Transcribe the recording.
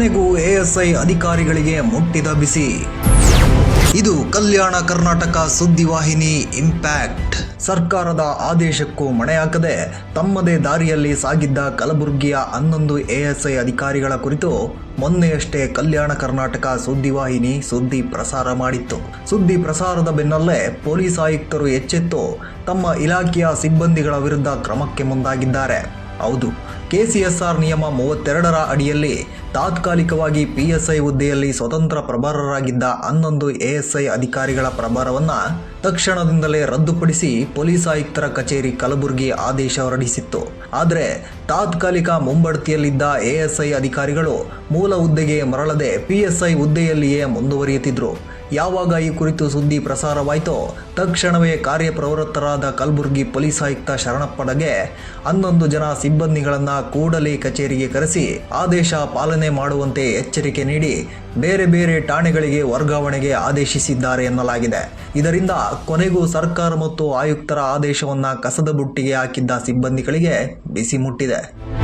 ಕೊನೆಗೂ ಎಎಸ್ಐ ಅಧಿಕಾರಿಗಳಿಗೆ ಮುಟ್ಟಿದ ಬಿಸಿ. ಇದು ಕಲ್ಯಾಣ ಕರ್ನಾಟಕ ಸುದ್ದಿವಾಹಿನಿ ಇಂಪ್ಯಾಕ್ಟ್. ಸರ್ಕಾರದ ಆದೇಶಕ್ಕೂ ಮಣೆಯಾಕದೆ ತಮ್ಮದೇ ದಾರಿಯಲ್ಲಿ ಸಾಗಿದ್ದ ಕಲಬುರಗಿಯ ಹನ್ನೊಂದು ಎಎಸ್ಐ ಅಧಿಕಾರಿಗಳ ಕುರಿತು ಮೊನ್ನೆಯಷ್ಟೇ ಕಲ್ಯಾಣ ಕರ್ನಾಟಕ ಸುದ್ದಿವಾಹಿನಿ ಸುದ್ದಿ ಪ್ರಸಾರ ಮಾಡಿತ್ತು. ಸುದ್ದಿ ಪ್ರಸಾರದ ಬೆನ್ನಲ್ಲೇ ಪೊಲೀಸ್ ಆಯುಕ್ತರು ಎಚ್ಚೆತ್ತು ತಮ್ಮ ಇಲಾಖೆಯ ಸಿಬ್ಬಂದಿಗಳ ವಿರುದ್ಧ ಕ್ರಮಕ್ಕೆ ಮುಂದಾಗಿದ್ದಾರೆ. ಹೌದು. ಕೆಸಿಎಸ್ಆರ್ ನಿಯಮ ಮೂವತ್ತೆರಡರ ಅಡಿಯಲ್ಲಿ ತಾತ್ಕಾಲಿಕವಾಗಿ ಪಿಎಸ್ಐ ಹುದ್ದೆಯಲ್ಲಿ ಸ್ವತಂತ್ರ ಪ್ರಭಾರರಾಗಿದ್ದ ಹನ್ನೊಂದು ಎಎಸ್ಐ ಅಧಿಕಾರಿಗಳ ಪ್ರಭಾರವನ್ನು ತಕ್ಷಣದಿಂದಲೇ ರದ್ದುಪಡಿಸಿ ಪೊಲೀಸ್ ಆಯುಕ್ತರ ಕಚೇರಿ ಕಲಬುರಗಿ ಆದೇಶ ಹೊರಡಿಸಿತ್ತು. ಆದರೆ ತಾತ್ಕಾಲಿಕ ಮುಂಬಡ್ತಿಯಲ್ಲಿದ್ದ ಎಎಸ್ಐ ಅಧಿಕಾರಿಗಳು ಮೂಲ ಹುದ್ದೆಗೆ ಮರಳದೆ ಪಿಎಸ್ಐ ಹುದ್ದೆಯಲ್ಲಿಯೇ ಮುಂದುವರಿಯುತ್ತಿದ್ರು. ಯಾವಾಗ ಈ ಕುರಿತು ಸುದ್ದಿ ಪ್ರಸಾರವಾಯಿತೋ ತಕ್ಷಣವೇ ಕಾರ್ಯಪ್ರವೃತ್ತರಾದ ಕಲಬುರಗಿ ಪೊಲೀಸ್ ಆಯುಕ್ತ ಶರಣಪ್ಪಡಗೆ ಹನ್ನೊಂದು ಜನ ಸಿಬ್ಬಂದಿಗಳನ್ನು ಕೂಡಲೇ ಕಚೇರಿಗೆ ಕರೆಸಿ ಆದೇಶ ಪಾಲನೆ ಮಾಡುವಂತೆ ಎಚ್ಚರಿಕೆ ನೀಡಿ ಬೇರೆ ಬೇರೆ ಠಾಣೆಗಳಿಗೆ ವರ್ಗಾವಣೆಗೆ ಆದೇಶಿಸಿದ್ದಾರೆ ಎನ್ನಲಾಗಿದೆ. ಇದರಿಂದ ಕೊನೆಗೂ ಸರ್ಕಾರ ಮತ್ತು ಆಯುಕ್ತರ ಆದೇಶವನ್ನು ಕಸದ ಬುಟ್ಟಿಗೆ ಹಾಕಿದ್ದ ಸಿಬ್ಬಂದಿಗಳಿಗೆ ಬಿಸಿ ಮುಟ್ಟಿದೆ.